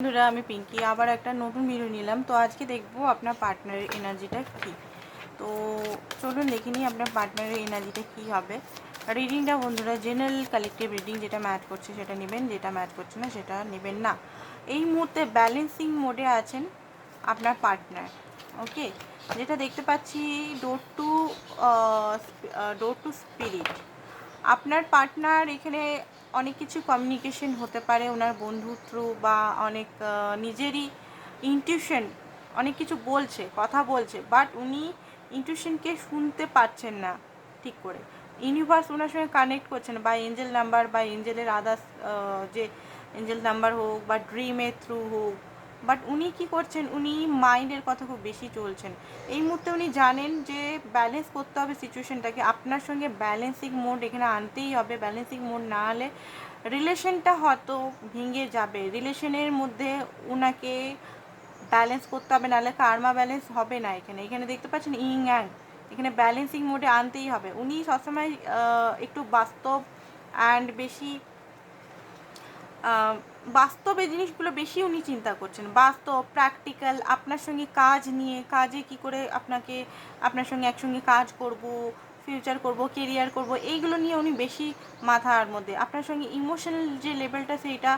বন্ধুরা, আমি পিঙ্কি। আবার একটা নতুন ভিডিও নিলাম। তো আজকে দেখব আপনার পার্টনারের এনার্জিটা কী। তো চলুন দেখে নিই আপনার পার্টনারের এনার্জিটা কী হবে। রিডিংটা বন্ধুরা জেনারেল কালেকটিভ রিডিং যেটা ম্যাচ করছে সেটা নেবেন, যেটা ম্যাচ করছে না সেটা নেবেন না। এই মুহূর্তে ব্যালেন্সিং মোডে আছেন আপনার পার্টনার ওকে যেটা দেখতে পাচ্ছি door to door to spirit আপনার পার্টনার এখানে অনেক কিছু কমিউনিকেশন হতে পারে ওনার বন্ধু থ্রু বা অনেক নিজেরই ইনটিউশন অনেক কিছু বলছে, কথা বলছে বাট উনি ইনটিউশনকে শুনতে পারছেন না ঠিক করে। ইউনিভার্স ওনার সঙ্গে কানেক্ট করছেন বা এঞ্জেল নাম্বার বা এঞ্জেলের আদার্স যে এঞ্জেল নাম্বার হোক বা ড্রিমের থ্রু হোক বাট উনি কি করছেন? উনি মাইন্ডের কথা খুব বেশি চলছেন। এই মুহূর্তে উনি জানেন যে ব্যালেন্স করতে হবে সিচুয়েশনটাকে আপনার সঙ্গে ব্যালেন্সিং মোড এখানে আনতেই হবে। ব্যালেন্সিং মোড না হলে রিলেশনটা হয়তো ভেঙে যাবে। রিলেশনের মধ্যে ওনাকে ব্যালেন্স করতে হবে নাহলে কার্মা ব্যালেন্স হবে না এখানে। এখানে দেখতে পাচ্ছেন ইং অ্যাং এখানে ব্যালেন্সিং মোডে আনতেই হবে। উনি সবসময় একটু বাস্তব অ্যান্ড বেশি বাস্তবে জিনিসগুলো বেশি উনি চিন্তা করছেন। বাস্তব প্র্যাকটিক্যাল আপনার সঙ্গে কাজ নিয়ে, কাজে কি করে আপনাকে, আপনার সঙ্গে একসঙ্গে কাজ করব ফিউচার করব কেরিয়ার করব, এইগুলো নিয়ে উনি বেশি মাথার মধ্যে। আপনার সঙ্গে ইমোশনাল যে লেভেলটা সেইটা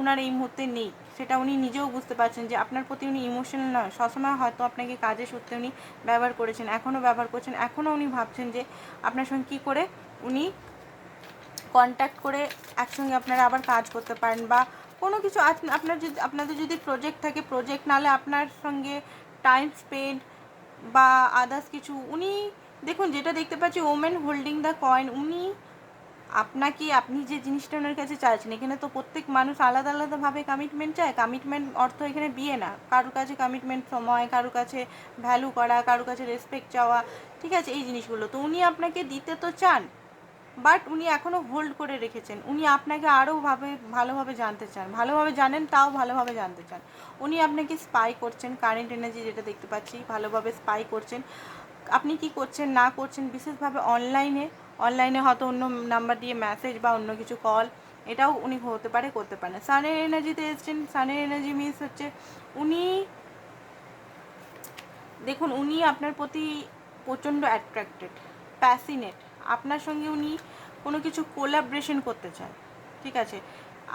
উনার এই মুহূর্তে নেই। সেটা উনি নিজেও বুঝতে পারছেন যে আপনার প্রতি উনি ইমোশনাল নয়। সবসময় হয়তো আপনাকে কাজে সূত্রে উনি ব্যবহার করেছেন, এখনও ব্যবহার করছেন, এখনও উনি ভাবছেন যে আপনার সঙ্গে কী করে উনি কন্ট্যাক্ট করে একসঙ্গে আপনারা আবার কাজ করতে পারেন বা কোনো কিছু আপ- আপনার যদি, আপনাদের যদি প্রজেক্ট থাকে প্রজেক্ট নাহলে আপনার সঙ্গে টাইম স্পেন্ড বা আদার্স কিছু, উনি দেখুন যেটা দেখতে পাচ্ছি ওমেন হোল্ডিং দ্য কয়েন উনি আপনাকে, আপনি যে জিনিসটা ওনার কাছে চাইছেন, এখানে তো প্রত্যেক মানুষ আলাদা আলাদাভাবে কমিটমেন্ট চায়। কমিটমেন্ট অর্থ এখানে বিয়ে না। কারোর কাছে কমিটমেন্ট সময়, কারোর কাছে ভ্যালু করা, কারোর কাছে রেসপেক্ট চাওয়া, ঠিক আছে, এই জিনিসগুলো। তো উনি আপনাকে দিতে তো চান বাট উনি এখনও হোল্ড করে রেখেছেন। উনি আপনাকে আরও ভাবে, ভালোভাবে জানতে চান। ভালোভাবে জানেন, তাও ভালোভাবে জানতে চান। উনি আপনাকে স্পাই করছেন কারেন্ট এনার্জি যেটা দেখতে পাচ্ছি, ভালোভাবে স্পাই করছেন। আপনি কি করছেন, না করছেন, বিশেষভাবে অনলাইনে অনলাইনে হয়তো অন্য নাম্বার দিয়ে মেসেজ বা অন্য কিছু কল এটাও উনি হতে পারে, করতে পারেন সানের এনার্জিতে এসছেন। সানের এনার্জি মিনস হচ্ছে উনি, দেখুন, উনি আপনার প্রতি প্রচণ্ড অ্যাট্রাক্টেড প্যাসিনেট আপনার সঙ্গে উনি কোনো কিছু কোলাবরেশন করতে চান ঠিক আছে?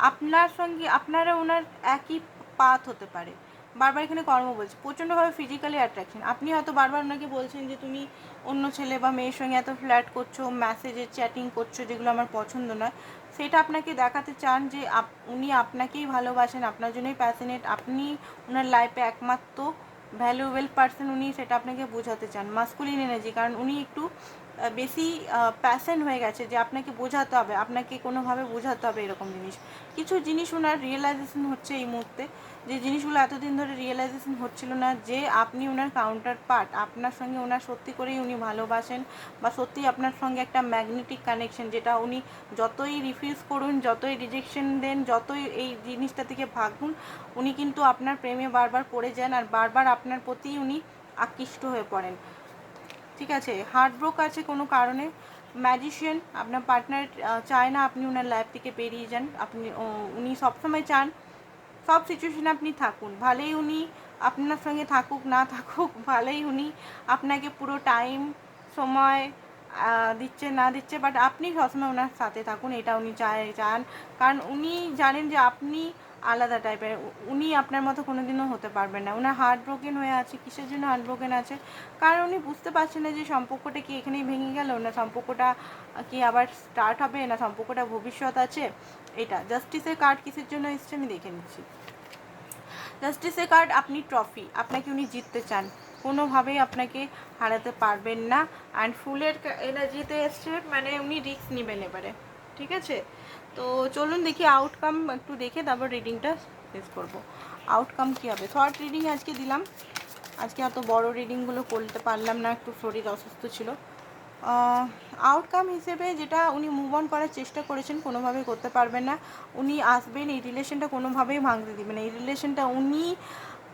আপনার সঙ্গে, আপনারা ওনার একই পাথ হতে পারে। বারবার এখানে কর্ম বলছে, প্রচণ্ডভাবে ফিজিক্যালি অ্যাট্রাকশন আপনি হয়তো বারবার ওনাকে বলছেন যে তুমি অন্য ছেলে বা মেয়ের সঙ্গে এত ফ্ল্যাট করছ মেসেজে চ্যাটিং করছ, যেগুলো আমার পছন্দ নয়। সেটা আপনাকে দেখাতে চান যে উনি আপনাকেই ভালোবাসেন, আপনার জন্যই প্যাশনেট আপনি ওনার লাইফে একমাত্র ভ্যালুয়েবল পার্সন উনি, সেটা আপনাকে বোঝাতে চান মাস্কুলিন এনার্জি কারণ উনি একটু বেশি প্যাশন হয়ে গেছে যে আপনাকে বোঝাতে হবে, আপনাকে কোনোভাবে বোঝাতে হবে এরকম জিনিস। কিছু জিনিস ওনার রিয়েলাইজেশন হচ্ছে এই মুহূর্তে। যে জিনিসগুলো এতদিন ধরে রিয়েলাইজেশন হচ্ছিল না, যে আপনি ওনার কাউন্টার পার্ট আপনার সঙ্গে ওনার সত্যি করেই উনি ভালোবাসেন বা সত্যি আপনার সঙ্গে একটা ম্যাগনেটিক কানেকশন যেটা উনি যতই রিফিউজ করুন, যতই রিজেকশন দেন, যতই এই জিনিসটা থেকে ভাগুন, উনি কিন্তু আপনার প্রেমে বারবার পড়ে যান আর বারবার আপনার প্রতি উনি আকৃষ্ট হয়ে পড়েন। ঠিক আছে? হার্টব্রোক আছে কোনো কারণে? ম্যাজিশিয়ান আপনার পার্টনার চায় না আপনি ওনার লাইফ থেকে বেরিয়ে যান। আপনি উনি সবসময় চান সব সিচুয়েশনে আপনি থাকুন। ভালোই উনি আপনার সঙ্গে থাকুক, না থাকুক, ভালোই উনি আপনাকে পুরো টাইম সময় দিচ্ছে, না দিচ্ছে বাট আপনি সবসময় ওনার সাথে থাকুন, এটা উনি চায়, চান। কারণ উনি জানেন যে আপনি আলাদা টাইপের উনি আপনার মতো কোনোদিনও হতে পারবেন না। ওনার হার্ট ব্রোকেন হয়ে আছে, কিসের জন্য হার্ট ব্রোকেন আছে? কারণ উনি বুঝতে পারছেন না যে সম্পর্কটা কি এখানেই ভেঙে গেল, না সম্পর্কটা কি আবার স্টার্ট হবে, না সম্পর্কটা ভবিষ্যৎ আছে? এটা জাস্টিসের কার্ড কিসের জন্য এসছে আমি দেখে নিচ্ছি। জাস্টিসের কার্ড আপনি ট্রফি আপনাকে উনি জিততে চান। কোনোভাবেই আপনাকে হারাতে পারবেন না। অ্যান্ড ফুলের এনার্জিতে এসছে মানে উনি রিস্ক নেবেন এবারে। ঠিক আছে? তো চলুন দেখি আউটকাম একটু দেখে তারপর রিডিংটা শেষ করব। আউটকাম কী হবে? শর্ট রিডিং আজকে দিলাম। আজকে অত বড় রিডিংগুলো করতে পারলাম না, একটু শরীর অসুস্থ ছিল। আউটকাম হিসেবে যেটা উনি মুভ অন করার চেষ্টা করেছেন কোনোভাবেই করতে পারবেন না। উনি আসবেন, এই রিলেশনটা কোনোভাবেই ভাঙতে দিবেন এই রিলেশনটা উনি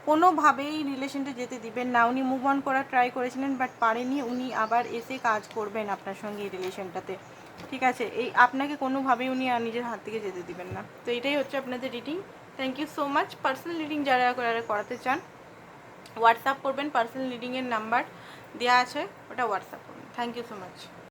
কোনোভাবেই রিলেশনটা যেতে দিবেন না। উনি মুভ অন করার ট্রাই করেছিলেন বাট পারেনি উনি আবার এসে কাজ করবেন আপনার সঙ্গে এই রিলেশনটাতে ঠিক আছে, এই আপনাকে কোনোভাবেই উনি আর নিজের হাত থেকে যেতে দিবেন না। তো এটাই হচ্ছে আপনাদের reading thank you so much personal reading যারা যারা করাতে চান হোয়াটসঅ্যাপ করবেন পার্সোনাল রিডিংয়ের নাম্বার দেওয়া আছে, ওটা হোয়াটসঅ্যাপ করবেন থ্যাংক ইউ সো মাচ